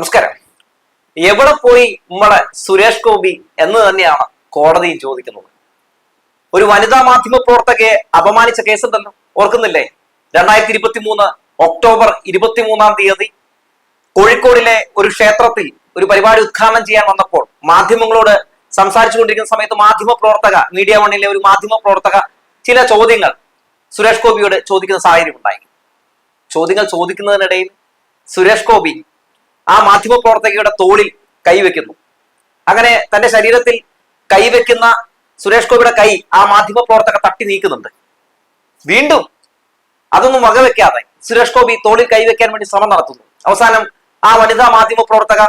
നമസ്കാരം. എവിടെ പോയി നമ്മളെ സുരേഷ് ഗോപി എന്ന് തന്നെയാണ് കോടതിയും ചോദിക്കുന്നത്. ഒരു വനിതാ മാധ്യമ പ്രവർത്തകയെ അപമാനിച്ച കേസുണ്ടല്ലോ. ഓർക്കുന്നില്ലേ? രണ്ടായിരത്തി ഇരുപത്തി മൂന്ന് ഒക്ടോബർ ഇരുപത്തിമൂന്നാം തീയതി കോഴിക്കോടിലെ ഒരു ക്ഷേത്രത്തിൽ ഒരു പരിപാടി ഉദ്ഘാടനം ചെയ്യാൻ വന്നപ്പോൾ മാധ്യമങ്ങളോട് സംസാരിച്ചുകൊണ്ടിരിക്കുന്ന സമയത്ത് മാധ്യമ പ്രവർത്തക മീഡിയ വണ്ണിലെ ഒരു മാധ്യമ പ്രവർത്തക ചില ചോദ്യങ്ങൾ സുരേഷ് ഗോപിയോട് ചോദിക്കുന്ന സാഹചര്യം ഉണ്ടായി. ചോദ്യങ്ങൾ ചോദിക്കുന്നതിനിടയിൽ സുരേഷ് ഗോപി ആ മാധ്യമ പ്രവർത്തകയുടെ തോളിൽ കൈവെക്കുന്നു അങ്ങനെ തന്റെ ശരീരത്തിൽ കൈവെക്കുന്ന സുരേഷ് ഗോപിയുടെ കൈ ആ മാധ്യമ പ്രവർത്തക തട്ടി നീക്കുന്നുണ്ട്. വീണ്ടും അതൊന്നും വകവെക്കാതെ സുരേഷ് ഗോപി തോളിൽ കൈവെക്കാൻ വേണ്ടി ശ്രമം നടത്തുന്നു. അവസാനം ആ വനിതാ മാധ്യമ പ്രവർത്തക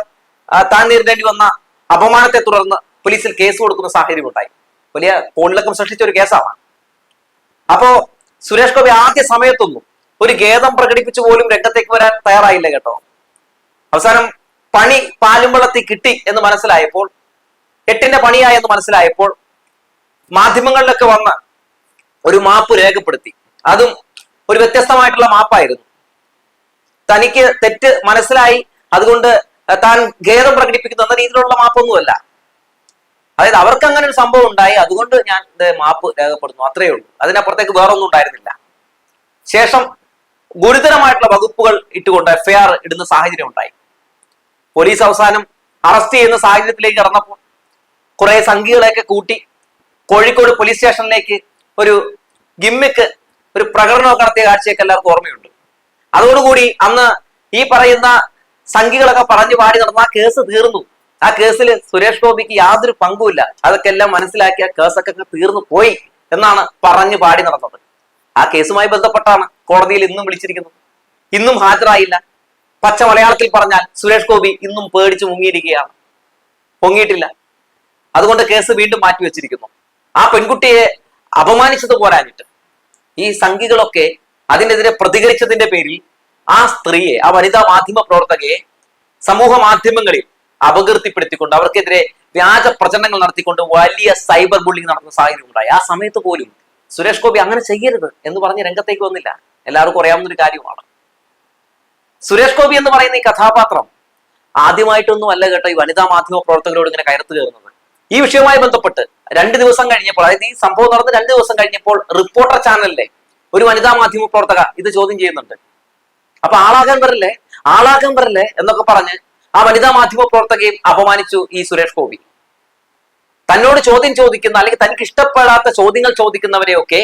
താൻ നേരിടേണ്ടി വന്ന അപമാനത്തെ തുടർന്ന് പോലീസിൽ കേസ് കൊടുക്കുന്ന സാഹചര്യം ഉണ്ടായി. വലിയ കോളിളക്കം സൃഷ്ടിച്ച ഒരു കേസാണ്. അപ്പോ സുരേഷ് ഗോപി ആദ്യ സമയത്തൊന്നും ഒരു ഖേദം പ്രകടിപ്പിച്ചു പോലും രംഗത്തേക്ക് വരാൻ തയ്യാറായില്ല കേട്ടോ. അവസാനം പണി പാലുമ്പളത്തിൽ കിട്ടി എന്ന് മനസ്സിലായപ്പോൾ എട്ടിന്റെ പണിയായി എന്ന് മനസ്സിലായപ്പോൾ മാധ്യമങ്ങളിലൊക്കെ വന്ന ഒരു മാപ്പ് രേഖപ്പെടുത്തി. അതും ഒരു വ്യത്യസ്തമായിട്ടുള്ള മാപ്പായിരുന്നു. തനിക്ക് തെറ്റ് മനസ്സിലായി അതുകൊണ്ട് താൻ ഖേദം പ്രകടിപ്പിക്കുന്നു എന്ന രീതിയിലുള്ള മാപ്പൊന്നുമല്ല. അതായത് അവർക്ക് അങ്ങനെ ഒരു സംഭവം ഉണ്ടായി അതുകൊണ്ട് ഞാൻ മാപ്പ് രേഖപ്പെടുന്നു അത്രയേ ഉള്ളൂ. അതിനപ്പുറത്തേക്ക് വേറെ ഒന്നും ഉണ്ടായിരുന്നില്ല. ശേഷം ഗുരുതരമായിട്ടുള്ള വകുപ്പുകൾ ഇട്ടുകൊണ്ട് എഫ്ഐആർ ഇടുന്ന സാഹചര്യം ഉണ്ടായി. പോലീസ് അവസാനം അറസ്റ്റ് ചെയ്യുന്ന സാഹചര്യത്തിലേക്ക് കടന്നപ്പോൾ കുറെ സംഘികളെയൊക്കെ കൂട്ടി കോഴിക്കോട് പോലീസ് സ്റ്റേഷനിലേക്ക് ഒരു ഗിമ്മിക്ക് ഒരു പ്രകടനമൊക്കെ നടത്തിയ കാഴ്ചയൊക്കെ എല്ലാവർക്കും ഓർമ്മയുണ്ട്. അതോടുകൂടി അന്ന് ഈ പറയുന്ന സംഘികളൊക്കെ പറഞ്ഞു പാടി നടന്ന ആ കേസ് തീർന്നു. ആ കേസിൽ സുരേഷ് ഗോപിക്ക് യാതൊരു പങ്കുമില്ല. അതൊക്കെ എല്ലാം മനസ്സിലാക്കി ആ കേസൊക്കെ തീർന്നു പോയി എന്നാണ് പറഞ്ഞു പാടി നടന്നത്. ആ കേസുമായി ബന്ധപ്പെട്ടാണ് കോടതിയിൽ ഇന്നും വിളിച്ചിരിക്കുന്നത്. ഇന്നും ഹാജരായില്ല. പച്ച മലയാളത്തിൽ പറഞ്ഞാൽ സുരേഷ് ഗോപി ഇന്നും പേടിച്ച് മുങ്ങിയിരിക്കുകയാണ്. പൊങ്ങിയിട്ടില്ല. അതുകൊണ്ട് കേസ് വീണ്ടും മാറ്റിവെച്ചിരിക്കുന്നു ആ പെൺകുട്ടിയെ അപമാനിച്ചത് പോരാഞ്ഞിട്ട് ഈ സംഘികളൊക്കെ അതിനെതിരെ പ്രതികരിച്ചതിന്റെ പേരിൽ ആ സ്ത്രീയെ ആ വനിതാ മാധ്യമ പ്രവർത്തകയെ സമൂഹ മാധ്യമങ്ങളിൽ അപകീർത്തിപ്പെടുത്തിക്കൊണ്ട് അവർക്കെതിരെ വ്യാജ പ്രചരണങ്ങൾ നടത്തിക്കൊണ്ട് വലിയ സൈബർ ബുള്ളിംഗ് നടന്ന സാഹചര്യം ഉണ്ടായി. ആ സമയത്ത് പോലും സുരേഷ് ഗോപി അങ്ങനെ ചെയ്യരുത് എന്ന് പറഞ്ഞ് രംഗത്തേക്ക് വന്നില്ല. എല്ലാവർക്കും അറിയാവുന്ന ഒരു കാര്യമാണ്. സുരേഷ് ഗോപി എന്ന് പറയുന്ന ഈ കഥാപാത്രം ആദ്യമായിട്ടൊന്നും അല്ല കേട്ടോ ഈ വനിതാ മാധ്യമ പ്രവർത്തകരോട് ഇങ്ങനെ കയർത്ത് കയറുന്നത്. ഈ വിഷയവുമായി ബന്ധപ്പെട്ട് രണ്ട് ദിവസം കഴിഞ്ഞപ്പോൾ അതായത് ഈ സംഭവം നടന്ന് രണ്ട് ദിവസം കഴിഞ്ഞപ്പോൾ റിപ്പോർട്ടർ ചാനലിലെ ഒരു വനിതാ മാധ്യമ പ്രവർത്തക ഇത് ചോദ്യം ചെയ്യുന്നുണ്ട്. അപ്പൊ ആളാകാൻ വരല്ലേ? ആളാകാൻ വരല്ലേ എന്നൊക്കെ പറഞ്ഞ് ആ വനിതാ മാധ്യമ പ്രവർത്തകയും അപമാനിച്ചു ഈ സുരേഷ് ഗോപി. തന്നോട് ചോദ്യം ചോദിക്കുന്ന അല്ലെങ്കിൽ തനിക്ക് ഇഷ്ടപ്പെടാത്ത ചോദ്യങ്ങൾ ചോദിക്കുന്നവരെയൊക്കെ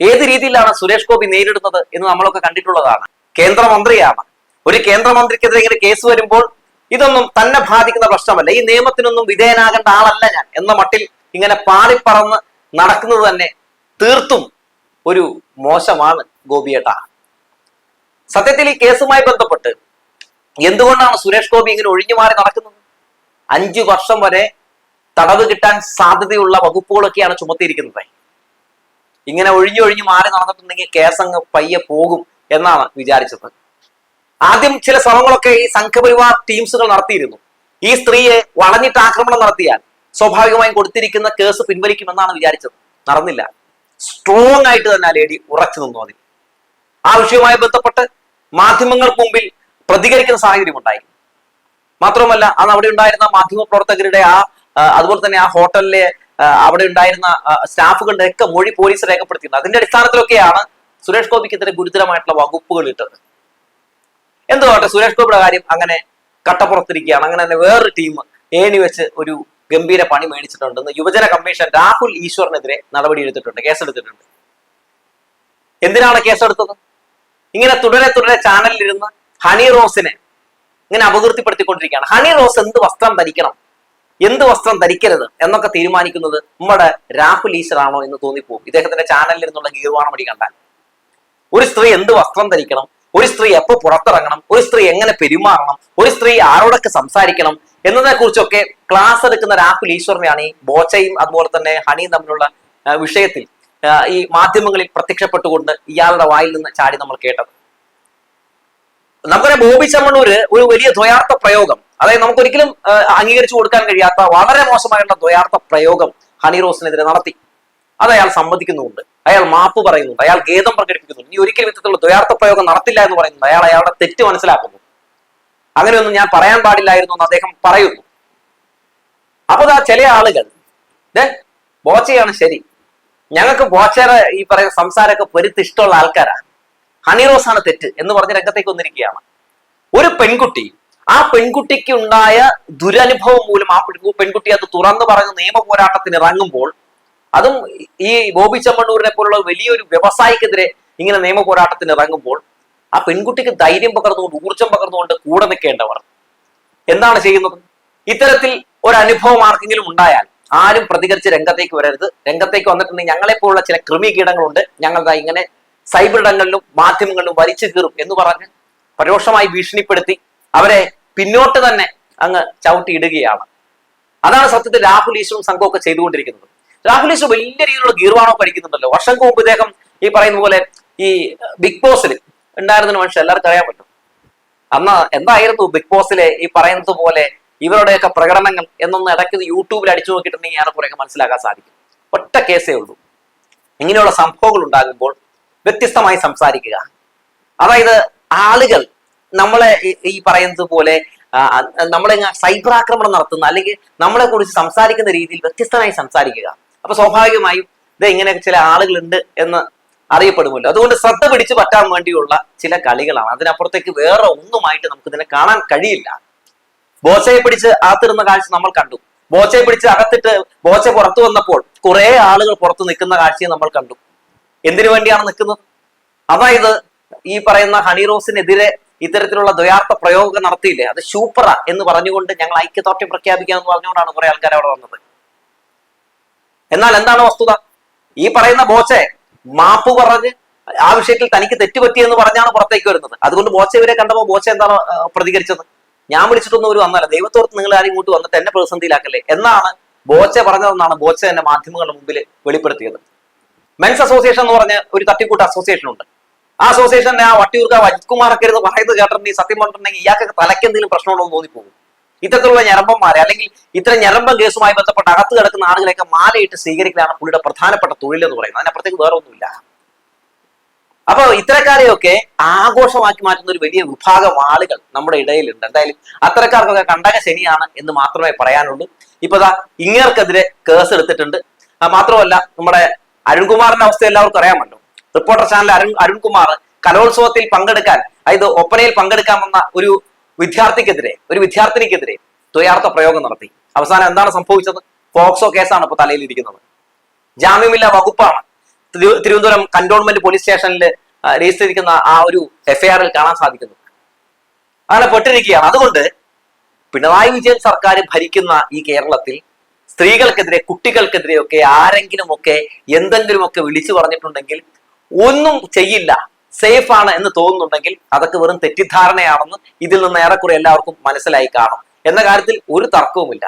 ഏത് രീതിയിലാണ് സുരേഷ് ഗോപി നേരിടുന്നത് എന്ന് നമ്മളൊക്കെ കണ്ടിട്ടുള്ളതാണ്. കേന്ദ്രമന്ത്രിയാണ്. ഒരു കേന്ദ്രമന്ത്രിക്കെതിരെ ഇങ്ങനെ കേസ് വരുമ്പോൾ ഇതൊന്നും തന്നെ ബാധിക്കുന്ന പ്രശ്നമല്ല. ഈ നിയമത്തിനൊന്നും വിധേയനാകേണ്ട ആളല്ല ഞാൻ എന്ന മട്ടിൽ ഇങ്ങനെ പാറിപ്പറന്ന് നടക്കുന്നത് തന്നെ തീർത്തും ഒരു മോശമാണ് ഗോപിയേട്ട. സത്യത്തിൽ ഈ കേസുമായി ബന്ധപ്പെട്ട് എന്തുകൊണ്ടാണ് സുരേഷ് ഗോപി ഇങ്ങനെ ഒഴിഞ്ഞു മാറി നടക്കുന്നത്? അഞ്ചു വർഷം വരെ തടവ് കിട്ടാൻ സാധ്യതയുള്ള വകുപ്പുകളൊക്കെയാണ് ചുമത്തിയിരിക്കുന്നത്. ഇങ്ങനെ ഒഴിഞ്ഞൊഴിഞ്ഞു ഒഴിഞ്ഞു മാറി നടന്നിട്ടുണ്ടെങ്കിൽ കേസങ്ങ് പയ്യെ പോകും. എന്നാണ് വിചാരിച്ചത്. ആദ്യം ചില ശ്രമങ്ങളൊക്കെ ഈ സംഘപരിവാർ ടീംസുകൾ നടത്തിയിരുന്നു. ഈ സ്ത്രീയെ വളഞ്ഞിട്ട് ആക്രമണം നടത്തിയാൽ സ്വാഭാവികമായും കൊടുത്തിരിക്കുന്ന കേസ് പിൻവലിക്കുമെന്നാണ് വിചാരിച്ചത്. നടന്നില്ല. സ്ട്രോങ് ആയിട്ട് തന്നെ ലേഡി ഉറച്ചു നിന്നു അതിൽ. ആ വിഷയവുമായി ബന്ധപ്പെട്ട് മാധ്യമങ്ങൾക്ക് മുമ്പിൽ പ്രതികരിക്കുന്ന സാഹചര്യം ഉണ്ടായി. മാത്രമല്ല അന്ന് അവിടെ ഉണ്ടായിരുന്ന മാധ്യമ പ്രവർത്തകരുടെ ആ അതുപോലെ തന്നെ ആ ഹോട്ടലിലെ അവിടെ ഉണ്ടായിരുന്ന സ്റ്റാഫുകളുടെ ഒക്കെ മൊഴി പോലീസ് രേഖപ്പെടുത്തിയിട്ടുണ്ട് അതിന്റെ അടിസ്ഥാനത്തിലൊക്കെയാണ് സുരേഷ് ഗോപിക്കെതിരെ ഗുരുതരമായിട്ടുള്ള വകുപ്പുകൾ ഇട്ടത്. എന്തുകൊട്ടെ സുരേഷ് ഗോപിയുടെ കാര്യം അങ്ങനെ കട്ടപ്പുറത്തിരിക്കുകയാണ്. അങ്ങനെ തന്നെ വേറൊരു ടീം ഏണി വെച്ച് ഒരു ഗംഭീര പണി മേടിച്ചിട്ടുണ്ടെന്ന് യുവജന കമ്മീഷൻ രാഹുൽ ഈശ്വറിനെതിരെ നടപടി എടുത്തിട്ടുണ്ട് കേസെടുത്തിട്ടുണ്ട്. എന്തിനാണ് കേസെടുത്തത്? ഇങ്ങനെ തുടരെ തുടരെ ചാനലിലിരുന്ന് ഹണി റോസിനെ ഇങ്ങനെ അപകീർത്തിപ്പെടുത്തിക്കൊണ്ടിരിക്കുകയാണ്. ഹണി റോസ് എന്ത് വസ്ത്രം ധരിക്കണം എന്ത് വസ്ത്രം ധരിക്കരുത് എന്നൊക്കെ തീരുമാനിക്കുന്നത് നമ്മുടെ രാഹുൽ ഈശ്വറാണോ എന്ന് തോന്നിപ്പോകും. ഇദ്ദേഹത്തിന്റെ ചാനലിൽ നിന്നുള്ള ഗീർവാണമടി കണ്ടാൽ. ഒരു സ്ത്രീ എന്ത് വസ്ത്രം ധരിക്കണം? ഒരു സ്ത്രീ എപ്പോൾ പുറത്തിറങ്ങണം? ഒരു സ്ത്രീ എങ്ങനെ പെരുമാറണം? ഒരു സ്ത്രീ ആരോടൊക്കെ സംസാരിക്കണം? എന്നതിനെ കുറിച്ചൊക്കെ ക്ലാസ് എടുക്കുന്ന രാഹുൽ ഈശ്വറിനെയാണ് ഈ ബോച്ചയും അതുപോലെ തന്നെ ഹണിയും തമ്മിലുള്ള വിഷയത്തിൽ ഈ മാധ്യമങ്ങളിൽ പ്രത്യക്ഷപ്പെട്ടുകൊണ്ട് ഇയാളുടെ വായിൽ നിന്ന് ചാടി നമ്മൾ കേട്ടത്. നമുക്കൊരു ബോബി ചമ്മണ്ണൂര് ഒരു വലിയ ദ്വയാർത്ഥ പ്രയോഗം. അതായത് നമുക്കൊരിക്കലും അംഗീകരിച്ചു കൊടുക്കാൻ കഴിയാത്ത വളരെ മോശമായിട്ടുള്ള ദ്വയാർത്ഥ പ്രയോഗം ഹണി റോസിനെതിരെ നടത്തി. അത് അയാൾ സമ്മതിക്കുന്നുണ്ട് അയാൾ മാപ്പ് പറയുന്നുണ്ട് അയാൾ ഖേദം പ്രകടിപ്പിക്കുന്നുണ്ട് ഇനി ഒരിക്കലും ഇത്തരത്തിലുള്ള ദ്വയാർത്ഥ പ്രയോഗം നടത്തില്ല എന്ന് പറയുന്നുണ്ട് അയാൾ അയാളുടെ തെറ്റ് മനസ്സിലാക്കുന്നു. അങ്ങനെയൊന്നും ഞാൻ പറയാൻ പാടില്ലായിരുന്നു എന്ന് അദ്ദേഹം പറയുന്നു. അപ്പൊ ആ ചില ആളുകൾ ബോച്ചയാണ് ശരി. ഞങ്ങൾക്ക് ബോച്ചയുടെ ഈ പറയുന്ന സംസാരമൊക്കെ പൊരുത്ത് ഇഷ്ടമുള്ള ആൾക്കാരാണ് ഹണിറോസ് ആണ് തെറ്റ് എന്ന് പറഞ്ഞ രംഗത്തേക്ക് വന്നിരിക്കുകയാണ്. ഒരു പെൺകുട്ടി ആ പെൺകുട്ടിക്ക് ഉണ്ടായ ദുരനുഭവം മൂലം ആ പെൺകു- പെൺകുട്ടി അത് തുറന്നു പറഞ്ഞ് നിയമ പോരാട്ടത്തിന് ഇറങ്ങുമ്പോൾ അതും ഈ ബോബി ചെമ്മണ്ണൂരിനെ പോലുള്ള വലിയൊരു വ്യവസായിക്കെതിരെ ഇങ്ങനെ നിയമ പോരാട്ടത്തിന് ഇറങ്ങുമ്പോൾ ആ പെൺകുട്ടിക്ക് ധൈര്യം പകർന്നുകൊണ്ട് ഊർജം പകർന്നുകൊണ്ട് കൂടെ നിൽക്കേണ്ടവർ എന്താണ് ചെയ്യുന്നത്? ഇത്തരത്തിൽ ഒരു അനുഭവം ആർക്കെങ്കിലും ഉണ്ടായാൽ ആരും പ്രതികരിച്ച് രംഗത്തേക്ക് വരരുത്. രംഗത്തേക്ക് വന്നിട്ടുണ്ടെങ്കിൽ ഞങ്ങളെ പോലുള്ള ചില കൃമി കീടങ്ങളുണ്ട്. ഞങ്ങൾ ഇങ്ങനെ സൈബർ ഇടങ്ങളിലും മാധ്യമങ്ങളിലും വലിച്ചു കീറും എന്ന് പറഞ്ഞ് പരോക്ഷമായി ഭീഷണിപ്പെടുത്തി അവരെ പിന്നോട്ട് തന്നെ അങ്ങ് ചവിട്ടിയിടുകയാണ്. അതാണ് സത്യത്തിൽ രാഹുൽ ഈശ്വറും സംഘമൊക്കെ ചെയ്തുകൊണ്ടിരിക്കുന്നത്. രാഹുൽ വലിയ രീതിയിലുള്ള ഗീർവാണോ പഠിക്കുന്നുണ്ടല്ലോ. വർഷം മുമ്പ് ഇദ്ദേഹം ഈ പറയുന്ന പോലെ ഈ ബിഗ് ബോസിൽ ഉണ്ടായിരുന്ന മനുഷ്യൻ എല്ലാവർക്കും അറിയാൻ പറ്റും. അന്ന് എന്തായിരുന്നു ബിഗ് ബോസിലെ ഈ പറയുന്നത് പോലെ ഇവരുടെയൊക്കെ പ്രകടനങ്ങൾ എന്നൊന്ന് ഇടയ്ക്ക് യൂട്യൂബിൽ അടിച്ചു നോക്കിയിട്ടുണ്ടെങ്കിൽ ഏറെക്കുറെയൊക്കെ മനസ്സിലാക്കാൻ സാധിക്കും. ഒറ്റ കേസേ ഉള്ളൂ. ഇങ്ങനെയുള്ള സംഭവങ്ങൾ ഉണ്ടാകുമ്പോൾ വ്യത്യസ്തമായി സംസാരിക്കുക. അതായത് ആളുകൾ നമ്മളെ ഈ- പറയുന്നത് പോലെ നമ്മളെ സൈബർ ആക്രമണം നടത്തുന്ന അല്ലെങ്കിൽ നമ്മളെ കുറിച്ച് സംസാരിക്കുന്ന രീതിയിൽ വ്യത്യസ്തമായി സംസാരിക്കുക. അപ്പൊ സ്വാഭാവികമായും ഇത് ഇങ്ങനെ ചില ആളുകളുണ്ട് എന്ന് അറിയപ്പെടുമല്ലോ. അതുകൊണ്ട് ശ്രദ്ധ പിടിച്ചു പറ്റാൻ വേണ്ടിയുള്ള ചില കളികളാണ്. അതിനപ്പുറത്തേക്ക് വേറെ ഒന്നുമായിട്ട് നമുക്ക് ഇതിനെ കാണാൻ കഴിയില്ല. ബോച്ചയെ പിടിച്ച് അകത്തിരുന്ന കാഴ്ച നമ്മൾ കണ്ടു. ബോച്ചയെ പിടിച്ച് അകത്തിട്ട് ബോച്ച പുറത്തു വന്നപ്പോൾ കുറെ ആളുകൾ പുറത്ത് നിൽക്കുന്ന കാഴ്ചയും നമ്മൾ കണ്ടു. എന്തിനു വേണ്ടിയാണ് നിൽക്കുന്നത്? അതായത് ഈ പറയുന്ന ഹണി റോസിനെതിരെ ഇത്തരത്തിലുള്ള ദ്വയാർത്ഥ പ്രയോഗം നടത്തിയില്ലേ? അത് സൂപ്പറ എന്ന് പറഞ്ഞുകൊണ്ട് ഞങ്ങൾ ഐക്യദാർഢ്യം പ്രഖ്യാപിക്കാമെന്ന് പറഞ്ഞുകൊണ്ടാണ് കുറെ ആൾക്കാർ അവിടെ വന്നത്. എന്നാൽ എന്താണ് വസ്തുത? ഈ പറയുന്ന ബോച്ചെ മാപ്പ് പറഞ്ഞ് ആ വിഷയത്തിൽ തനിക്ക് തെറ്റുപറ്റി എന്ന് പറഞ്ഞാണ് പുറത്തേക്ക് വരുന്നത്. അതുകൊണ്ട് ബോച്ച ഇവരെ കണ്ടപ്പോൾ ബോച്ച എന്താണ് പ്രതികരിച്ചത്? ഞാൻ വിളിച്ചിട്ടൊന്നും ഒരു വന്നല്ല ദൈവത്തോർത്ത് നിങ്ങൾ ആരും ഇങ്ങോട്ട് വന്നിട്ട് എന്നെ പ്രതിസന്ധിയിലാക്കല്ലേ? എന്നാണ് ബോച്ച പറഞ്ഞതെന്നാണ് ബോച്ച എന്നെ മാധ്യമങ്ങളുടെ മുമ്പിൽ വെളിപ്പെടുത്തിയത്. മെൻസ് അസോസിയേഷൻ എന്ന് പറഞ്ഞ ഒരു തട്ടിക്കൂട്ട് അസോസിയേഷൻ ഉണ്ട്. ആ അസോസിയേഷന്റെ ആ വട്ടിയൂർക്ക അജിത് കുമാറൊക്കെ ഇരുന്ന് പറയുന്നത് കേട്ടിട്ടുണ്ടെങ്കിൽ സത്യം പറഞ്ഞിട്ടുണ്ടെങ്കിൽ ഇയാൾക്ക് തലയ്ക്ക് എന്തെങ്കിലും പ്രശ്നമുണ്ടോ എന്ന് തോന്നിപ്പോകും. ഇത്തരത്തിലുള്ള ഞരമ്പന്മാരെ അല്ലെങ്കിൽ ഇത്തരം ഞരമ്പൻ കേസുമായി ബന്ധപ്പെട്ട് അകത്ത് കിടക്കുന്ന ആളുകളെയൊക്കെ മാലയിട്ട് സ്വീകരിക്കലാണ് പുള്ളിയുടെ പ്രധാനപ്പെട്ട തൊഴിലെന്ന് പറയുന്നത്. അതിനപ്പുറത്തേക്ക് വേറെ ഒന്നുമില്ല അപ്പൊ ഇത്തരക്കാരെയൊക്കെ ആഘോഷമാക്കി മാറ്റുന്ന ഒരു വലിയ വിഭാഗം ആളുകൾ നമ്മുടെ ഇടയിലുണ്ട്. എന്തായാലും അത്തരക്കാർക്കൊക്കെ കണ്ടക ശനിയാണ് എന്ന് മാത്രമേ പറയാനുള്ളൂ. ഇപ്പൊ ദാ ഇങ്ങേർക്കെതിരെ കേസ് എടുത്തിട്ടുണ്ട്. മാത്രമല്ല നമ്മുടെ അരുൺകുമാറിന്റെ അവസ്ഥ എല്ലാവർക്കും അറിയാമല്ലോ. റിപ്പോർട്ടർ ചാനൽ അരുൺ അരുൺകുമാർ കലോത്സവത്തിൽ പങ്കെടുക്കാൻ അതായത് ഒപ്പനയിൽ പങ്കെടുക്കാൻ വന്ന ഒരു വിദ്യാർത്ഥിക്കെതിരെ ഒരു വിദ്യാർത്ഥിനിക്കെതിരെ ദ്വയാർത്ഥ പ്രയോഗം നടത്തി. അവസാനം എന്താണ് സംഭവിച്ചത്? പോക്സോ കേസാണ് ഇപ്പൊ തലയിലിരിക്കുന്നത്. ജാമ്യമില്ല വകുപ്പാണ്. തിരു- തിരുവനന്തപുരം കന്റോൺമെന്റ് പോലീസ് സ്റ്റേഷനിൽ രജിസ്റ്റർ ചെയ്തിരിക്കുന്ന ആ ഒരു എഫ്ഐആറിൽ കാണാൻ സാധിക്കുന്നു. അങ്ങനെ പെട്ടിരിക്കുകയാണ്. അതുകൊണ്ട് പിണറായി വിജയൻ സർക്കാർ ഭരിക്കുന്ന ഈ കേരളത്തിൽ സ്ത്രീകൾക്കെതിരെ കുട്ടികൾക്കെതിരെയൊക്കെ ആരെങ്കിലും ഒക്കെ എന്തെങ്കിലുമൊക്കെ വിളിച്ചു പറഞ്ഞിട്ടുണ്ടെങ്കിൽ ഒന്നും ചെയ്യില്ല. സേഫ് ആണ് എന്ന് തോന്നുന്നുണ്ടെങ്കിൽ അതൊക്കെ വെറും തെറ്റിദ്ധാരണയാണെന്ന് ഇതിൽ നിന്ന് ഏറെക്കുറെ എല്ലാവർക്കും മനസ്സിലായി കാണും. എന്ന കാര്യത്തിൽ ഒരു തർക്കവുമില്ല.